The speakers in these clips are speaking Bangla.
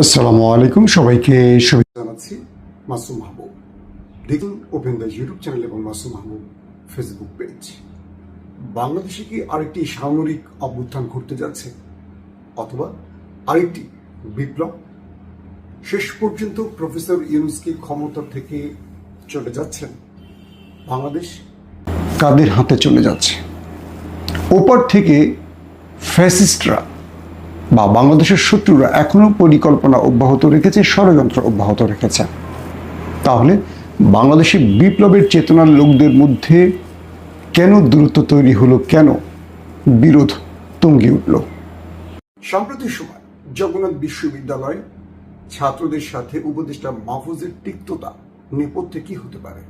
আসসালামু আলাইকুম, সবাইকে শুভেচ্ছা জানাচ্ছি মাসুম মাহবুব। দেখুন ওপেন দ্য ইউটিউব চ্যানেল এবং মাসুম মাহবুব ফেসবুক পেজ বাংলাদেশে কি আরেকটি সামরিক অভ্যুত্থান ঘটতে যাচ্ছে অথবা আরেকটি বিপ্লব? শেষ পর্যন্ত প্রফেসর ইউনুসকে ক্ষমতা থেকে চলে যাচ্ছেন? বাংলাদেশ কাদের হাতে চলে যাচ্ছে? ওপার থেকে ফ্যাসিস্টরা বা বাংলাদেশের শত্রুরা এখনও পরিকল্পনা অব্যাহত রেখেছে, ষড়যন্ত্র অব্যাহত রেখেছে। তাহলে বাংলাদেশে বিপ্লবের চেতনার লোকদের মধ্যে কেন দূরত্ব তৈরি হলো, কেন বিরোধ তুঙ্গে উঠল? সাম্প্রতিক সময় জগন্নাথ বিশ্ববিদ্যালয় ছাত্রদের সাথে উপদেষ্টা মাহফুজের তিক্ততা নেপথ্যে কি হতে পারে?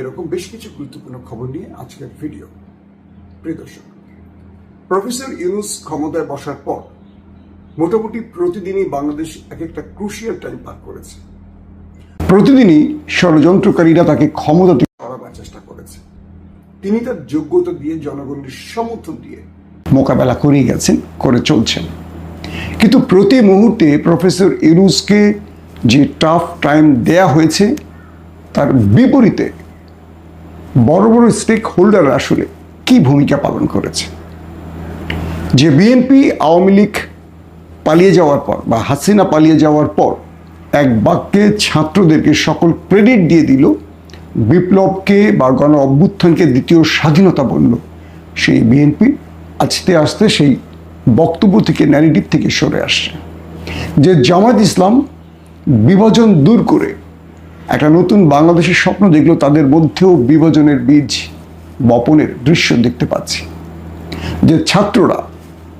এরকম বেশ কিছু গুরুত্বপূর্ণ খবর নিয়ে আজকের ভিডিও। প্রিয় দর্শক প্রফেসর ইউনুস ক্ষমতায় বসার পর মোটামুটি প্রতিদিনই বাংলাদেশ এক একটা ক্রুশিয়াল টাইম পার করেছে। প্রতিদিনই ষড়যন্ত্রকারীরা তাকে ক্ষমতা থেকে সরাবার চেষ্টা করেছে। তিনি তার যোগ্যতা দিয়ে জনগণের সমর্থন দিয়ে মোকাবেলা করেই গেছেন, করে চলছেন। কিন্তু প্রতি মুহূর্তে প্রফেসর ইউনুসকে যে টাফ টাইম দেয়া হয়েছে, তার বিপরীতে বড় বড় স্টেক হোল্ডার আসলে কি ভূমিকা পালন করেছে? যে বিএনপি আওয়ামী লীগ পালিয়ে যাওয়ার পর বা হাসিনা পালিয়ে যাওয়ার পর এক বাক্যে ছাত্রদেরকে সকল ক্রেডিট দিয়ে দিল, বিপ্লবকে বা গণ অভ্যুত্থানকে দ্বিতীয় স্বাধীনতা বলল। সেই বিএনপি আস্তে আস্তে সেই বক্তব্য থেকে ন্যারেটিভ থেকে সরে আসছে। যে জামাত ইসলাম বিভাজন দূর করে একটা নতুন বাংলাদেশের স্বপ্ন দেখল, তাদের মধ্যেও বিভাজনের বীজ বপনের দৃশ্য দেখতে পাচ্ছি। যে ছাত্ররা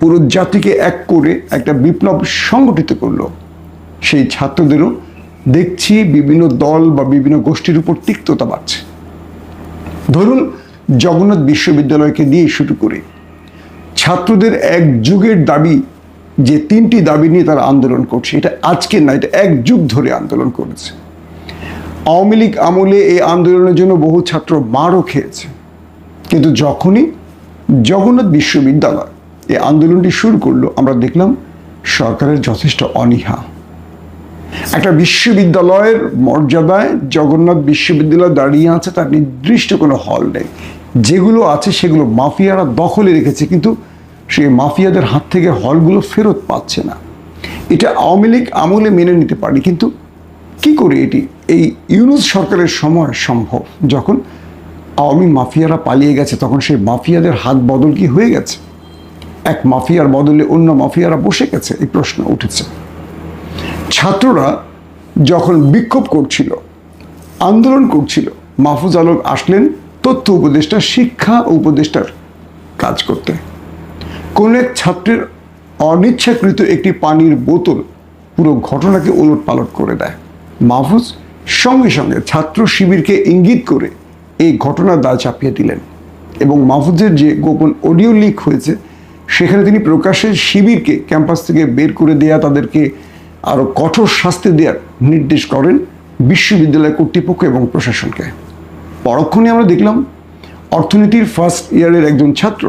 পুরো জাতিকে এক করে একটা বিপ্লব সংগঠিত করল। সেই ছাত্রদেরও দেখছি বিভিন্ন দল বা বিভিন্ন গোষ্ঠীর উপর তিক্ততা বাড়ছে। ধরুন, জগন্নাথ বিশ্ববিদ্যালয়কে দিয়ে শুরু করে। ছাত্রদের এক যুগের দাবি, যে তিনটি দাবি নিয়ে তারা আন্দোলন করছে, এটা আজকে না, এটা এক যুগ ধরে আন্দোলন করেছে। আওয়ামী লীগ আমলে এই আন্দোলনের জন্য বহু ছাত্র মারও খেয়েছে। কিন্তু যখনই জগন্নাথ বিশ্ববিদ্যালয় এই আন্দোলনটি শুরু করল, আমরা দেখলাম সরকারের যথেষ্ট অনীহা। একটা বিশ্ববিদ্যালয়ের মর্যাদায় জগন্নাথ বিশ্ববিদ্যালয় দাঁড়িয়ে আছে, তার নির্দিষ্ট কোনো হল নেই। যেগুলো আছে সেগুলো মাফিয়ারা দখলে রেখেছে, কিন্তু সেই মাফিয়াদের হাত থেকে হলগুলো ফেরত পাচ্ছে না। এটা আওয়ামী লীগ আমলে মেনে নিতে পারি কিন্তু কি করে এটি? এই ইউনুস সরকারের সময় সম্ভব, যখন আওয়ামী মাফিয়ারা পালিয়ে গেছে, তখন সেই মাফিয়াদের হাত বদল কি হয়ে গেছে? এক মাফিয়ার বদলে অন্য মাফিয়ারা বসে গেছে, এই প্রশ্ন উঠেছে। ছাত্ররা যখন বিক্ষোভ করছিল, আন্দোলন করছিল, মাহফুজ আলম আসলেন তথ্য উপদেষ্টা, শিক্ষা উপদেষ্টার কাজ করতে। কোন এক ছাত্রের অনিচ্ছাকৃত একটি পানির বোতল পুরো ঘটনাকে ওলট পালট করে দেয়। মাহফুজ সঙ্গে সঙ্গে ছাত্র শিবিরকে ইঙ্গিত করে এই ঘটনার দায় চাপিয়ে দিলেন এবং মাহফুজের যে গোপন অডিও লিক হয়েছে সেখানে তিনি প্রকাশ্যে শিবিরকে ক্যাম্পাস থেকে বের করে দেয়া, তাদেরকে আরও কঠোর শাস্তি দেওয়ার নির্দেশ করেন বিশ্ববিদ্যালয় কর্তৃপক্ষ এবং প্রশাসনকে। পরক্ষণে আমরা দেখলাম, অর্থনীতির ফার্স্ট ইয়ারের একজন ছাত্র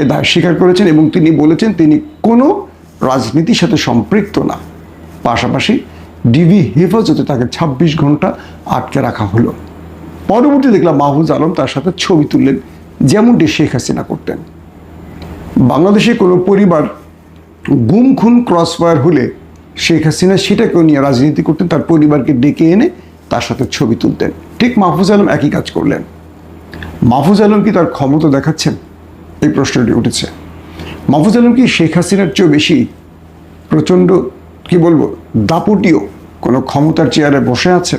এ দায় স্বীকার করেছেন এবং তিনি বলেছেন, তিনি কোনো রাজনীতির সাথে সম্পৃক্ত না। পাশাপাশি ডিবি হেফাজতে তাকে ২৬ ঘণ্টা আটকে রাখা হলো। পরবর্তী দেখলাম মাহফুজ আলম তার সাথে ছবি তুললেন, যেমনটি শেখ হাসিনা করতেন। বাংলাদেশে কোনো পরিবার গুম, খুন ক্রসফায়ার হলে শেখ হাসিনা সেটাকেও নিয়ে রাজনীতি করতেন, তার পরিবারকে ডেকে এনে তার সাথে ছবি তুলতেন। ঠিক মাহফুজ আলম একই কাজ করলেন। মাহফুজ আলম কি তার ক্ষমতা দেখাচ্ছেন? এই প্রশ্নটি উঠেছে। মাহফুজ আলম কি শেখ হাসিনার চেয়েও বেশি প্রচণ্ড, কি বলব, দাপটীয় কোনো ক্ষমতার চেয়ারে বসে আছে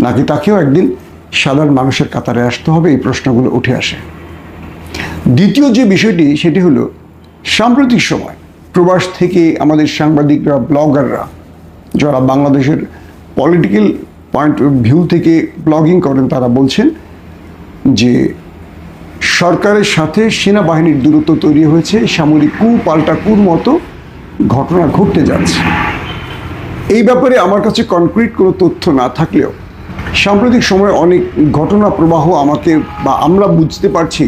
নাকি তাকেও একদিন সাধারণ মানুষের কাতারে আসতে হবে? এই প্রশ্নগুলো উঠে আসে। দ্বিতীয় যে বিষয়টি, সেটি হলো সাম্প্রতিক সময় প্রবাস থেকে আমাদের সাংবাদিকরা, ব্লগাররা, যারা বাংলাদেশের পলিটিক্যাল পয়েন্ট ভিউ থেকে ব্লগিং করেন, তারা বলছেন যে সরকারের সাথে সেনাবাহিনীর দূরত্ব তৈরি হয়েছে, সামরিক কু পাল্টা কুর মতো ঘটনা ঘটতে যাচ্ছে। এই ব্যাপারে আমার কাছে কনক্রিট কোনো তথ্য না থাকলেও সাম্প্রতিক সময়ে অনেক ঘটনা প্রবাহ আমাকে বা আমরা বুঝতে পারছি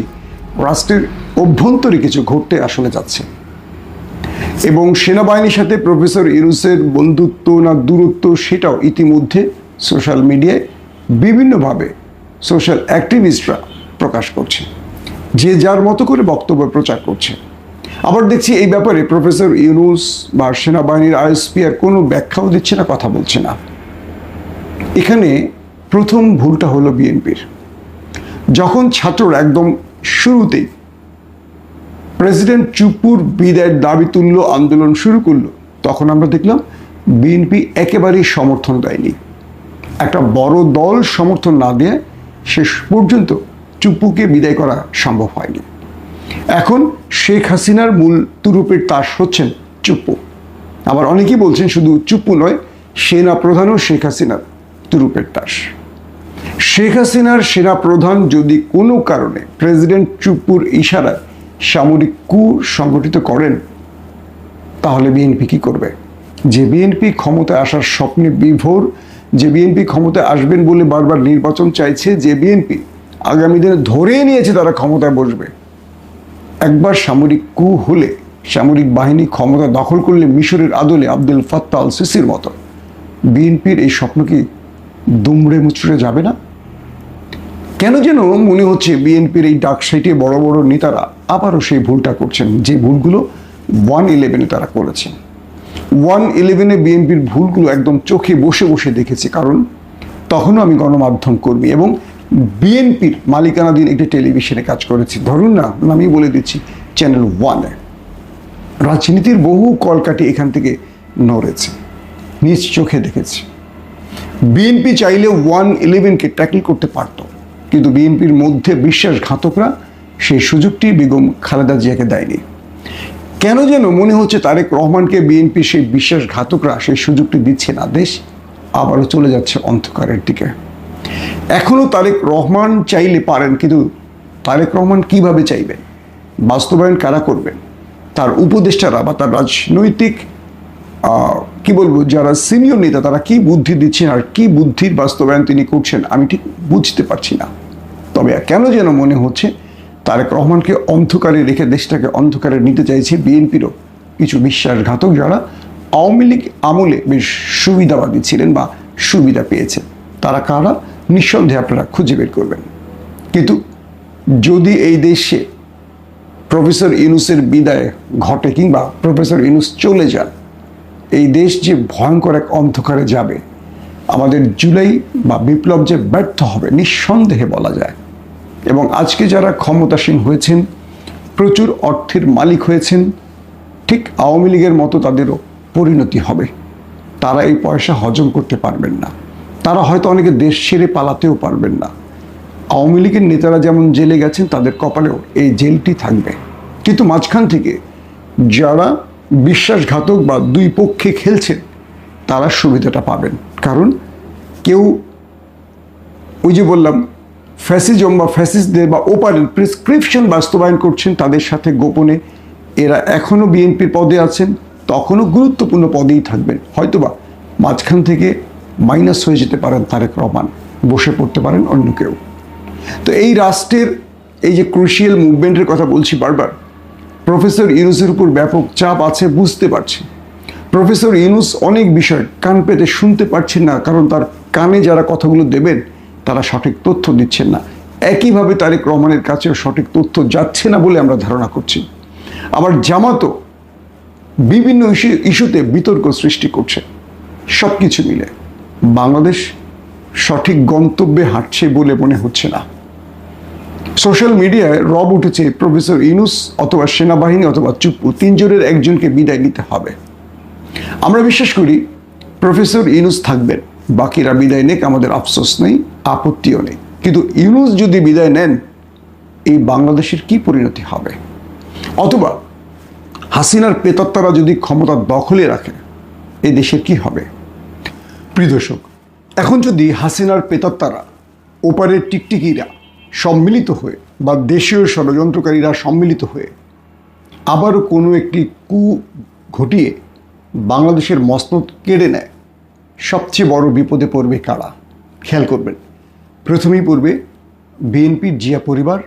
রাষ্ট্রের অভ্যন্তরে কিছু ঘটতে আসলে যাচ্ছে। এবং সেনাবাহিনীর সাথে প্রফেসর ইউনুসের বন্ধুত্ব না দূরত্ব সেটাও ইতিমধ্যে সোশ্যাল মিডিয়ায় বিভিন্নভাবে সোশ্যাল অ্যাক্টিভিস্টরা প্রকাশ করছে। যে যার মতো করে বক্তব্য প্রচার করছে। আবার দেখছি এই ব্যাপারে প্রফেসর ইউনুস বা সেনাবাহিনীর আইএসপি আর কোনো ব্যাখ্যাও দিচ্ছে না, কথা বলছে না। এখানে প্রথম ভুলটা হলো বিএনপির। যখন ছাত্ররা একদম শুরুতেই প্রেসিডেন্ট চুপুর বিদায়ের দাবি তুলল, আন্দোলন শুরু করল। তখন আমরা দেখলাম বিএনপি একেবারেই সমর্থন দেয়নি। একটা বড় দল সমর্থন না দিয়ে শেষ পর্যন্ত চুপ্পুকে বিদায় করা সম্ভব হয়নি। এখন শেখ হাসিনার মূল তুরুপের তাস হচ্ছেন চুপ্পু আবার অনেকেই বলছেন শুধু চুপ্পু নয় সেনা প্রধানও শেখ হাসিনার তুরুপের তাস। শেখ হাসিনার সেনা প্রধান যদি কোনো কারণে প্রেসিডেন্ট চুপ্পুর ইশারায় সামরিক কু সংগঠিত করেন, তাহলে বিএনপি কি করবে? যে বিএনপি ক্ষমতায় আসার স্বপ্নে বিভোর, যে বিএনপি ক্ষমতায় আসবেন বলে বারবার নির্বাচন চাইছে, যে বিএনপি আগামী দিনে ধরেই নিয়েছে তারা ক্ষমতায় বসবে। একবার সামরিক কু হলে সামরিক বাহিনী ক্ষমতা দখল করলে মিশরের আদলে আব্দুল ফাত্তা আল সিসির মতো, বিএনপির এই স্বপ্ন কি দুমড়ে মুচড়ে যাবে না? কেন যেন মনে হচ্ছে বিএনপির এই ডাক সাইটে বড় বড় নেতারা আবারও সেই ভুলটা করছেন, যে ভুলগুলো ওয়ান ইলেভেনে তারা করেছেন। ওয়ান ইলেভেনে বিএনপির ভুলগুলো একদম চোখে বসে বসে দেখেছি, কারণ তখনও আমি গণমাধ্যম কর্মী এবং বিএনপির মালিকানাধীন একটি টেলিভিশনে কাজ করেছি। ধরুন না, আমি বলে দিচ্ছি চ্যানেল ওয়ানে রাজনীতির বহু কলকাটি এখান থেকে নড়েছে, নিজ চোখে দেখেছি। বিএনপি চাইলে ওয়ান ইলেভেনকে ট্যাকল করতে পারত। কিন্তু বিএনপির মধ্যে বিশ্বাসঘাতকরা সেই সুযোগটি বেগম খালেদা জিয়াকে দেয়নি। কেন যেন মনে হচ্ছে তারেক রহমানকে বিএনপি সেই বিশ্বাসঘাতকরা সেই সুযোগটি দিচ্ছে না। দেশ আবারও চলে যাচ্ছে অন্ধকারের দিকে। এখনও তারেক রহমান চাইলে পারেন, কিন্তু তারেক রহমান কীভাবে চাইবেন বাস্তবায়ন কারা করবেন তার উপদেষ্টারা বা তার রাজনৈতিক কি বলব, যারা সিনিয়র নেতা, তারা কি বুদ্ধি দিচ্ছেন আর কি বুদ্ধির বাস্তবায়ন তিনি করছেন, আমি ঠিক বুঝতে পারছি না। তবে কেন যেন মনে হচ্ছে তারেক রহমানকে অন্ধকারে রেখে দেশটাকে অন্ধকারে নিতে চাইছে বিএনপিরও কিছু বিশ্বাসঘাতক যারা আওয়ামী লীগ আমলে বেশ সুবিধাবাদী ছিলেন বা সুবিধা পেয়েছেন তারা কারা? নিঃসন্দেহে আপনারা খুঁজে বের করবেন। কিন্তু যদি এই দেশে প্রফেসর ইনুসের বিদায় ঘটে কিংবা প্রফেসর ইউনুস চলে যান, এই দেশ যে ভয়ঙ্কর এক অন্ধকারে যাবে, আমাদের জুলাই বা বিপ্লব যে ব্যর্থ হবে, নিঃসন্দেহে বলা যায়। এবং আজকে যারা ক্ষমতাসীন হয়েছেন, প্রচুর অর্থের মালিক হয়েছেন, ঠিক আওয়ামী লীগের মতো তাদেরও পরিণতি হবে। তারা এই পয়সা হজম করতে পারবেন না। তারা হয়তো অনেকে দেশ ছেড়ে পালাতেও পারবেন না। আওয়ামী লীগের নেতারা যেমন জেলে গেছেন, তাদের কপালেও এই জেলটি থাকবে। কিন্তু মাঝখান থেকে যারা বিশ্বাসঘাতক বা দুই পক্ষে খেলছেন, তারা সুবিধাটা পাবেন। কারণ কেউ ওই যে বললাম ফ্যাসিজম বা ফ্যাসিস্টদের বা ওপারের প্রেসক্রিপশন বাস্তবায়ন করছেন তাদের সাথে গোপনে। এরা এখনও বিএনপির পদে আছেন, তখনও গুরুত্বপূর্ণ পদেই থাকবেন। হয়তোবা মাঝখান থেকে মাইনাস হয়ে যেতে পারেন তারেক রহমান, বসে পড়তে পারেন অন্য কেউ। তো এই রাষ্ট্রের এই যে ক্রুশিয়াল মুভমেন্টের কথা বলছি বারবার, প্রফেসর ইউনুসের উপর ব্যাপক চাপ আছে বুঝতে পারছি। প্রফেসর ইউনুস অনেক বিষয় কান পেতে শুনতে পারছেন না, কারণ তার কানে যারা কথাগুলো দেবেন তারা সঠিক তথ্য দিচ্ছেন না। একইভাবে তারেক রহমানের কাছেও সঠিক তথ্য যাচ্ছে না বলে আমরা ধারণা করছি। আবার জামাতও বিভিন্ন ইস্যু, ইস্যুতে বিতর্ক সৃষ্টি করছে। সব কিছু মিলে। বাংলাদেশ সঠিক গন্তব্যে হাঁটছে বলে মনে হচ্ছে না। সোশ্যাল মিডিয়ায় রব উঠেছে, প্রফেসর ইনুস অথবা সেনাবাহিনী অথবা চুপ্পু তিনজনের একজনকে বিদায় নিতে হবে। আমরা বিশ্বাস করি, প্রফেসর ইনুস থাকবেন, বাকিরা বিদায় নেক, আমাদের আফসোস নেই। আপত্তিও নেই। কিন্তু ইউনুস যদি বিদায় নেন, এই বাংলাদেশের কি পরিণতি হবে? অথবা হাসিনার পেতত্তারা যদি ক্ষমতা দখলে রাখে, এই দেশের কি হবে? প্রিয় দর্শক, এখন যদি হাসিনার পেতত্তারা ওপারের টিকটিকিরা সম্মিলিত হয়ে বা দেশীয় ষড়যন্ত্রকারীরা সম্মিলিত হয়ে আবারও কোনো একটি কু ঘটিয়ে বাংলাদেশের মসনদ কেড়ে নেয়, সবচেয়ে বড় বিপদে পড়বে কারা? খেয়াল করবেন। প্রথমেই পড়বে বিএনপির জিয়া পরিবার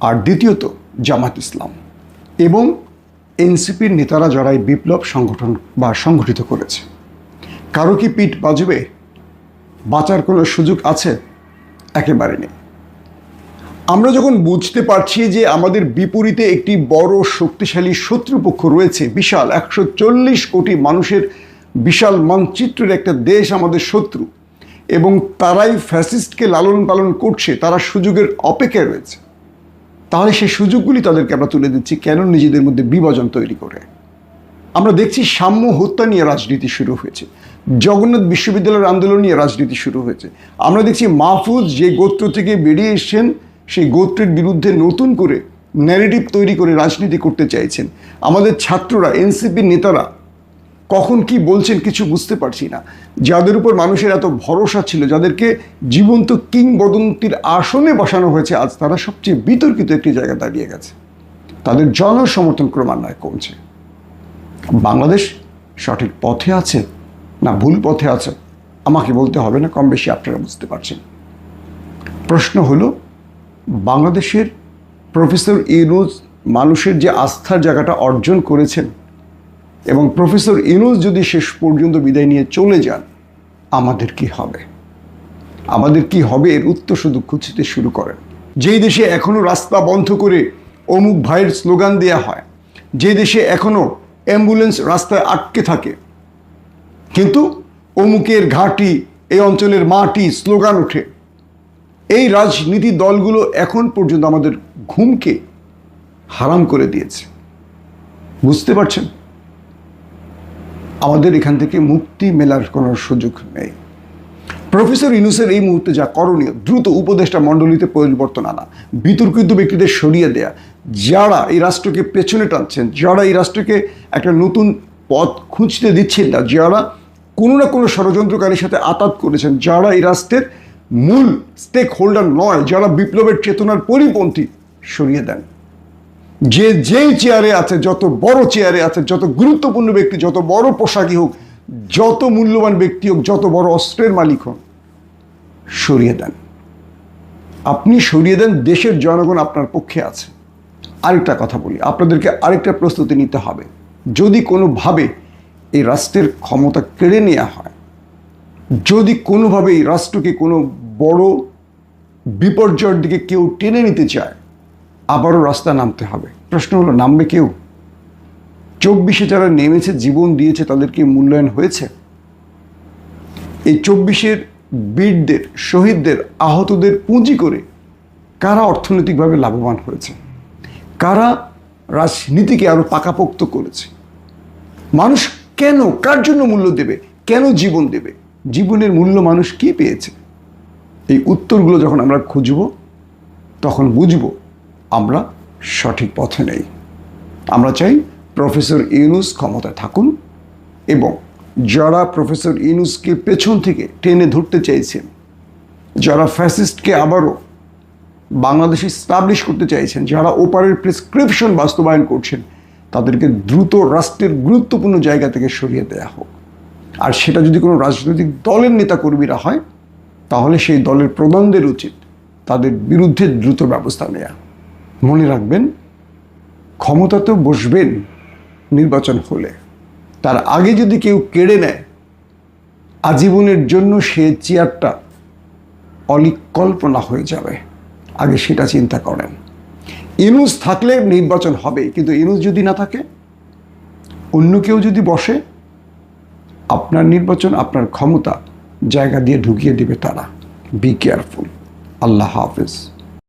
আর দ্বিতীয়ত জামাত ইসলাম এবং এনসিপির নেতারা যারা এই বিপ্লব সংগঠন বা সংগঠিত করেছে। কারও কি পিঠ বাজবে? বাঁচার কোনো সুযোগ আছে? একেবারে নেই। আমরা যখন বুঝতে পারছি যে আমাদের বিপরীতে একটি বড় শক্তিশালী শত্রুপক্ষ রয়েছে, বিশাল একশো চল্লিশ কোটি মানুষের বিশাল মানচিত্রের একটা দেশ আমাদের শত্রু এবং তারাই ফ্যাসিস্টকে লালন পালন করছে, তারা সুযোগের অপেক্ষায় রয়েছে। তাহলে সেই সুযোগগুলি তাদেরকে আমরা তুলে দিচ্ছি, কেন নিজেদের মধ্যে বিভাজন তৈরি করে? আমরা দেখছি সাম্য হত্যা নিয়ে রাজনীতি শুরু হয়েছে, জগন্নাথ বিশ্ববিদ্যালয়ের আন্দোলন নিয়ে রাজনীতি শুরু হয়েছে। আমরা দেখছি মাহফুজ যে গোত্র থেকে বেরিয়ে এসছেন, সেই গোত্রের বিরুদ্ধে নতুন করে ন্যারেটিভ তৈরি করে রাজনীতি করতে চাইছেন। আমাদের ছাত্ররা, এনসিপির নেতারা কখন কি বলছেন কিছু বুঝতে পারছি না। যাদের উপর মানুষের এত ভরসা ছিল, যাদেরকে জীবন্ত কিংবদন্তির আসনে বসানো হয়েছে, আজ তারা সবচেয়ে বিতর্কিত একটি জায়গায় দাঁড়িয়ে গেছে। তাদের জনসমর্থন ক্রমান্বয়ে কমছে। বাংলাদেশ সঠিক পথে আছে না ভুল পথে আছে, আমাকে বলতে হবে না কম বেশি আপনারা বুঝতে পারছেন। প্রশ্ন হলো, বাংলাদেশের প্রফেসর ইউনুস মানুষের যে আস্থার জায়গাটা অর্জন করেছেন এবং প্রফেসর ইউনুস যদি শেষ পর্যন্ত বিদায় নিয়ে চলে যান, আমাদের কি হবে? আমাদের কি হবে এর উত্তর শুধু খুঁজতে শুরু করেন। যেই দেশে এখনও রাস্তা বন্ধ করে অমুক ভাইয়ের স্লোগান দেয়া হয় যে দেশে এখনও অ্যাম্বুলেন্স রাস্তায় আটকে থাকে, কিন্তু অমুকের ঘাটি, এই অঞ্চলের মাটি, স্লোগান ওঠে। এই রাজনীতি দলগুলো এখন পর্যন্ত আমাদের ঘুমকে হারাম করে দিয়েছে। বুঝতে পারছেন? আমাদের এখান থেকে মুক্তি মেলার কোনো সুযোগ নেই। প্রফেসর ইনুসের এই মুহূর্তে যা করণীয়, দ্রুত উপদেষ্টা মণ্ডলীতে পরিবর্তন আনা, বিতর্কিত ব্যক্তিদের সরিয়ে দেয়া, যারা এই রাষ্ট্রকে পেছনে টানছেন, যারা এই রাষ্ট্রকে একটা নতুন পথ খুঁজতে দিচ্ছেন না, যারা কোনো না কোনো ষড়যন্ত্রকারীর সাথে আতাত করেছেন, যারা এই রাষ্ট্রের মূল স্টেক হোল্ডার নয়, যারা বিপ্লবের চেতনার পরিপন্থী, সরিয়ে দেন। যে যেই চেয়ারে আছে, যত বড় চেয়ারে আছে, যত গুরুত্বপূর্ণ ব্যক্তি, যত বড় পোশাকই হোক, যত মূল্যবান ব্যক্তি হোক, যত বড় অস্ত্রের মালিক হোক, সরিয়ে দেন। আপনি সরিয়ে দেন, দেশের জনগণ আপনার পক্ষে আছে। আরেকটা কথা বলি, আপনাদেরকে আরেকটা প্রস্তুতি নিতে হবে। যদি কোনোভাবে এই রাষ্ট্রের ক্ষমতা কেড়ে নেওয়া হয়, যদি কোনোভাবে এই রাষ্ট্রকে কোনো বড় বিপর্যয়ের দিকে কেউ টেনে নিতে চায় আবারও রাস্তা নামতে হবে। প্রশ্ন হলো, নামবে কেউ? চব্বিশে যারা নেমেছে, জীবন দিয়েছে, তাদের কি মূল্যায়ন হয়েছে? এই চব্বিশের বীরদের, শহীদদের, আহতদের পুঁজি করে কারা অর্থনৈতিকভাবে লাভবান হয়েছে? কারা রাজনীতিকে আরও পাকাপোক্ত করেছে? মানুষ কেন, কার জন্য মূল্য দেবে? কেন জীবন দেবে? জীবনের মূল্য মানুষ কি পেয়েছে? এই উত্তরগুলো যখন আমরা খুঁজব, তখন বুঝব আমরা সঠিক পথে নেই। আমরা চাই প্রফেসর ইউনুস ক্ষমতায় থাকুন এবং যারা প্রফেসর ইউনুসকে পেছন থেকে টেনে ধরতে চাইছেন, যারা ফ্যাসিস্টকে আবারও বাংলাদেশে স্টাবলিশ করতে চাইছেন, যারা ওপারের প্রেসক্রিপশন বাস্তবায়ন করছেন, তাদেরকে দ্রুত রাষ্ট্রের গুরুত্বপূর্ণ জায়গা থেকে সরিয়ে দেওয়া হোক। আর সেটা যদি কোনো রাজনৈতিক দলের নেতাকর্মীরা হয়, তাহলে সেই দলের প্রধানদের উচিত তাদের বিরুদ্ধে দ্রুত ব্যবস্থা নেওয়া মনে রাখবেন ক্ষমতা তো বসবেন নির্বাচন হলে। তার আগে যদি কেউ কেড়ে নেয়, আজীবনের জন্য সে চেয়ারটা অলিকল্পনা হয়ে যাবে। আগে সেটা চিন্তা করেন। ইনুস থাকলে নির্বাচন হবে, কিন্তু ইনুস যদি না থাকে, অন্য কেউ যদি বসে, আপনার নির্বাচন, আপনার ক্ষমতা জায়গা দিয়ে ঢুকিয়ে দিবে তারা। বি কেয়ারফুল আল্লাহ হাফেজ।